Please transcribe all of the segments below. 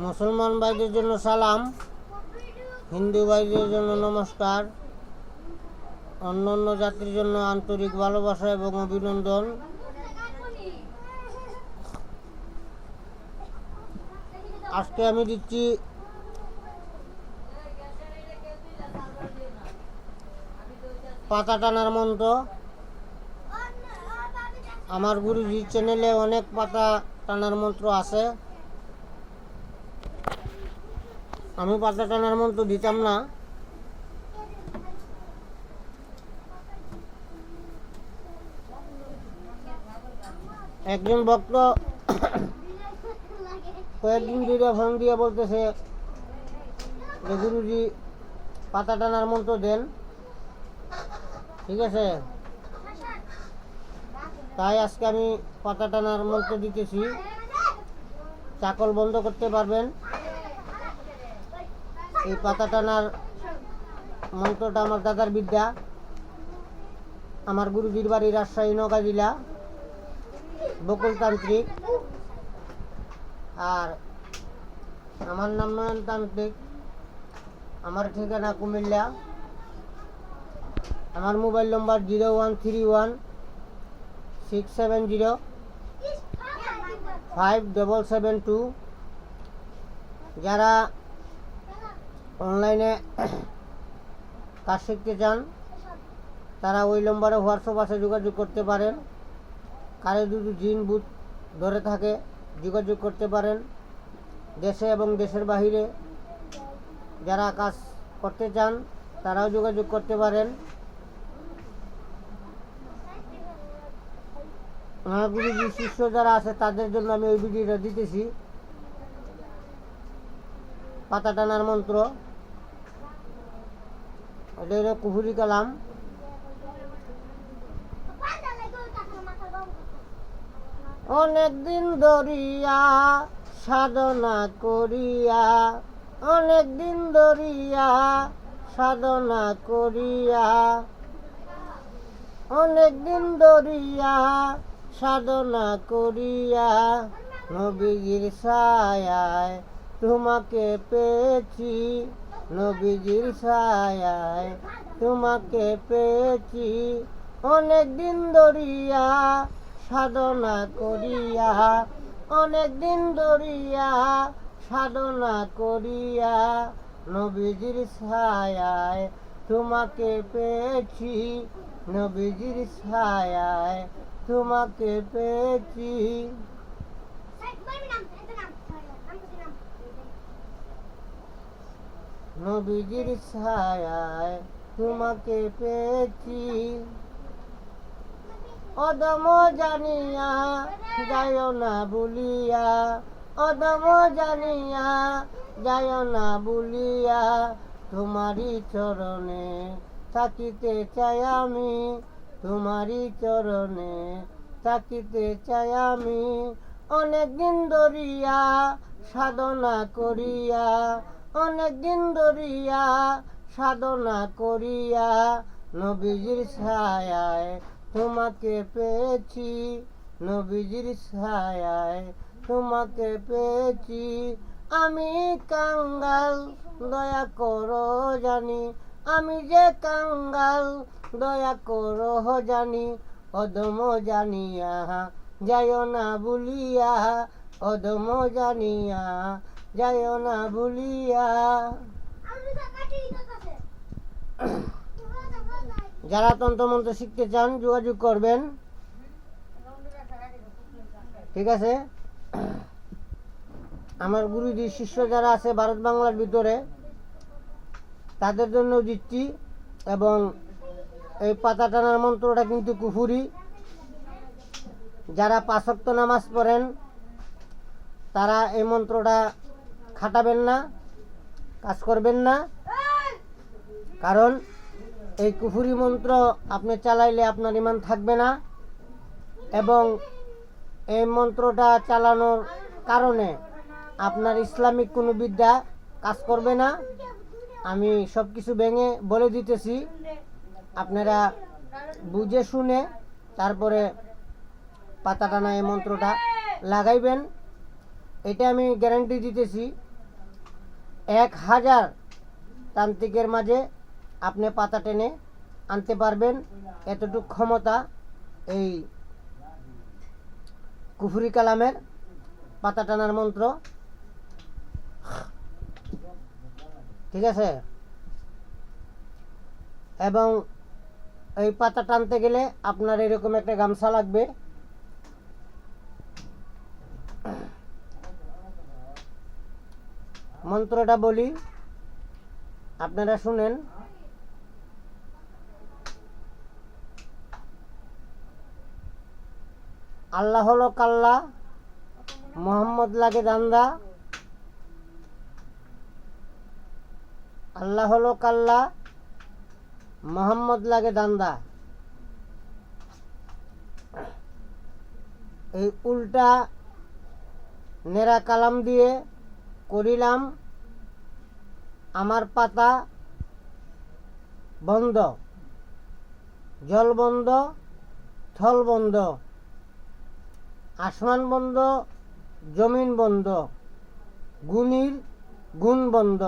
মুসলমান ভাইদের জন্য সালাম, হিন্দু ভাইদের জন্য নমস্কার, অন্য অন্য জাতির জন্য আন্তরিক ভালোবাসা এবং অভিনন্দন। আজকে আমি দিচ্ছি পাতা টানার মন্ত্র। আমার গুরুজি চ্যানেলে অনেক পাতা টানার মন্ত্র আছে। আমি পাতা টানার মন্ত্র দিতাম না। একজন ভক্ত কয়েকদিন ধরে ফোন দিয়ে বলতেছে যে, গুরুজি পাতা টানার মন্ত্র দেন। ঠিক আছে? তাই আজকে আমি পাতা টানার মন্ত্র দিতেছি। চাকল বন্ধ করতে পারবেন। এই পাতা টানার মন্ত্রটা আমার দাদার বিদ্যা। আমার গুরুজির বাড়ি রাজশাহী নৌকা জেলা, বকুলতান্ত্রিক। আর আমার নাম নয়ন তান্ত্রিক আমার ঠিকানা কুমিল্লা। আমার mobile number zero one three one six seven zero five double seven two. যারা অনলাইনে কাজ শিখতে চান, তারা ওই নম্বরে হোয়াটসঅ্যাপ আছে, যোগাযোগ করতে পারেন। কারে যদি জিন বুথ ধরে থাকে, যোগাযোগ করতে পারেন। দেশে এবং দেশের বাহিরে যারা কাজ করতে চান, তারাও যোগাযোগ করতে পারেন। আমার শিষ্য যারা আছে, তাদের জন্য আমি ওই ভিডিওটা দিতেছি। পাতা টানার মন্ত্র। এটা কুহুরি কালাম। অনেকদিন ধরিয়া সাধনা করিয়া অনেকদিন ধরিয়া সাধনা করিয়া অনেকদিন ধরিয়া সাধনা করিয়া, নবীজির ছায়ায় তোমাকে পেয়েছি। নবীজির ছায়ায় তোমাকে পেয়েছি। অনেক দিন ধরিয়া সাধনা করিয়া, অনেক দিন ধরিয়া সাধনা করিয়া নবীজির ছায়ায় তোমাকে পেয়েছি। নবীজির ছায়ায় তোমাকে পেয়েছি। নবীজির ছায়ায় তোমাকে পেয়েছি। অদম জানিয়া যায় না বলিয়া, অদম জানিয়া যায় না বলিয়া, তোমারই চরণে থাকিতে চাই আমি, তোমারই চরণে থাকিতে চাই আমি। অনেক দিন ধরিয়া সাধনা করিয়া অনেক দিন ধরিয়া সাধনা করিয়া নবীজির ছায়ায় তোমাকে পেয়েছি, নবীজির ছায়ায় তোমাকে পেয়েছি। আমি কাঙ্গাল, দয়া করো জানি, আমি যে কাঙ্গাল, দয়া করো জানি, অদম জানিয়া যায় না বলিয়া অদম জানিয়া যায় না বলিয়া যারা তন্ত্রমন্ত্র শিখতে চান, যোগাযোগ করবেন। ঠিক আছে? আমার গুরুজি শিষ্য যারা আছে ভারত বাংলার ভিতরে, তাদের জন্য দিচ্ছি এবং এই পাতা টানার মন্ত্রটা কিন্তু কুফুরি। যারা পাঁচক্ত নামাজ পড়েন, তারা এই মন্ত্রটা খাটাবেন না, কাজ করবেন না। কারণ এই কুফুরি মন্ত্র আপনি চালাইলে আপনার ইমান থাকবে না এবং এই মন্ত্রটা চালানোর কারণে আপনার ইসলামিক কোনো বিদ্যা কাজ করবে না। আমি সব কিছু ভেঙে বলে দিতেছি, আপনারা বুঝে শুনে তারপরে পাতা টানা এই মন্ত্রটা লাগাইবেন। এটা আমি গ্যারান্টি দিতেছি। এক হাজার তান্ত্রিকের মাঝে আপনি পাতা টেনে আনতে পারবেন। এতটুকু ক্ষমতা এই কুফুরি কালামের পাতা টানার মন্ত্র। ঠিক আছে? এবং এই পাতা টানতে গেলে আপনার এরকম একটা গামছা লাগবে। মন্ত্রটা বলি। আপনারা শুনেন। আল্লাহ হলো কাল্লা, মোহাম্মদ লাগে দান্দা আল্লাহ হলো কাল্লা, মোহাম্মদ লাগে দান্দা এই উল্টা নেরা কালাম দিয়ে করিলাম, আমার পাতা বন্ধ, জল বন্ধ, থল বন্ধ, আসমান বন্ধ, জমিন বন্ধ, গুণীর গুণ বন্ধ।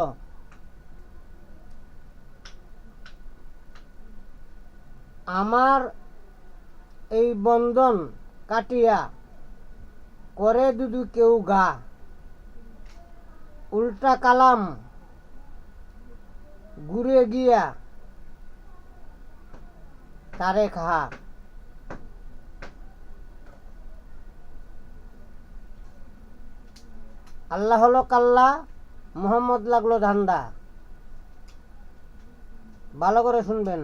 আমার এই বন্ধন কাটিয়া, করে দুদু কেউ গা। উল্টা কালাম। ঘুরে গিয়া তারে খা আল্লাহ হলো কাল্লা, মোহাম্মদ লাগল ধান্দা। ভালো করে শুনবেন।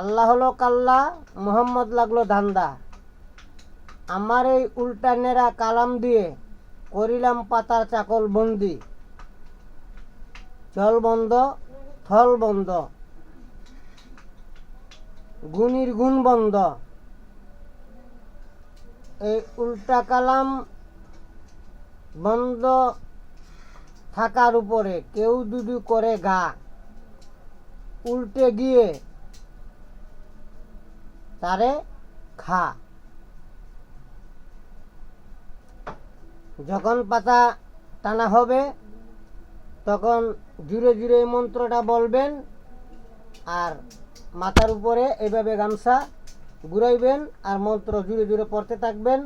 আল্লাহ হলো কাল্লা, মোহাম্মদ লাগল ধান্দা। আমার এই উল্টা নেরা কালাম দিয়ে করিলাম পাতার চাকল বন্দি জল বন্ধ থল বন্ধ গুণীর গুণ বন্ধ এই উল্টা কালাম বন্ধ থাকার উপরে কেউ দুদু করে গা। উল্টে গিয়ে তারে খা। যখন পাতা টানা হবে তখন ধীরে ধীরে এই মন্ত্রটা বলবেন আর মাথার উপরে এইভাবে গামছা ঘুরাইবেন আর মন্ত্র জুড়ে জুড়ে পড়তে থাকবেন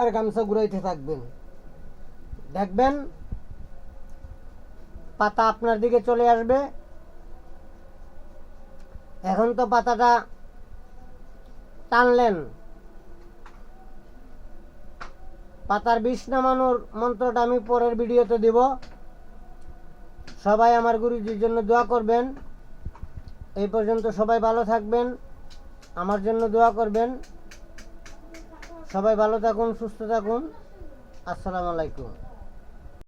আর গামছা ঘুরাইতে থাকবেন। দেখবেন পাতা আপনার দিকে চলে আসবে। এখন তো পাতাটা টানলেন। পাতার বিষ নামানোর মন্ত্রটা আমি পরের ভিডিওতে দিব। সবাই আমার গুরুজির জন্য দোয়া করবেন। এই পর্যন্ত সবাই ভালো থাকবেন, আমার জন্য দোয়া করবেন। সবাই ভালো থাকুন, সুস্থ থাকুন। আসসালামু আলাইকুম।